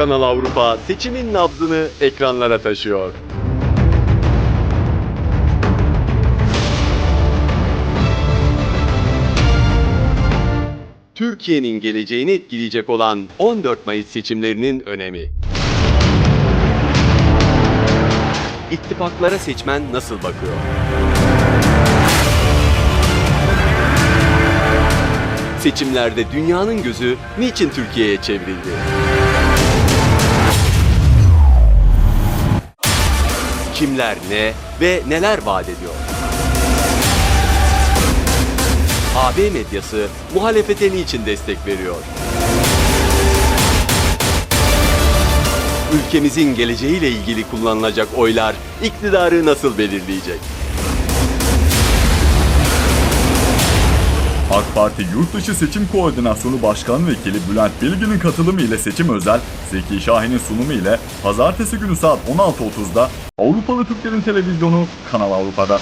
Kanal Avrupa seçimin nabzını ekranlara taşıyor. Türkiye'nin geleceğini etkileyecek olan 14 Mayıs seçimlerinin önemi. İttifaklara seçmen nasıl bakıyor? Seçimlerde dünyanın gözü niçin Türkiye'ye çevrildi? Kimler ne ve neler vaat ediyor? AB medyası muhalefete niçin destek veriyor? Ülkemizin geleceğiyle ilgili kullanılacak oylar iktidarı nasıl belirleyecek? AK Parti Yurtdışı Seçim Koordinasyonu Başkan Vekili Bülent Bilgin'in katılımı ile seçim özel, Zeki Şahin'in sunumu ile pazartesi günü saat 16.30'da Avrupalı Türklerin Televizyonu Kanal Avrupa'da.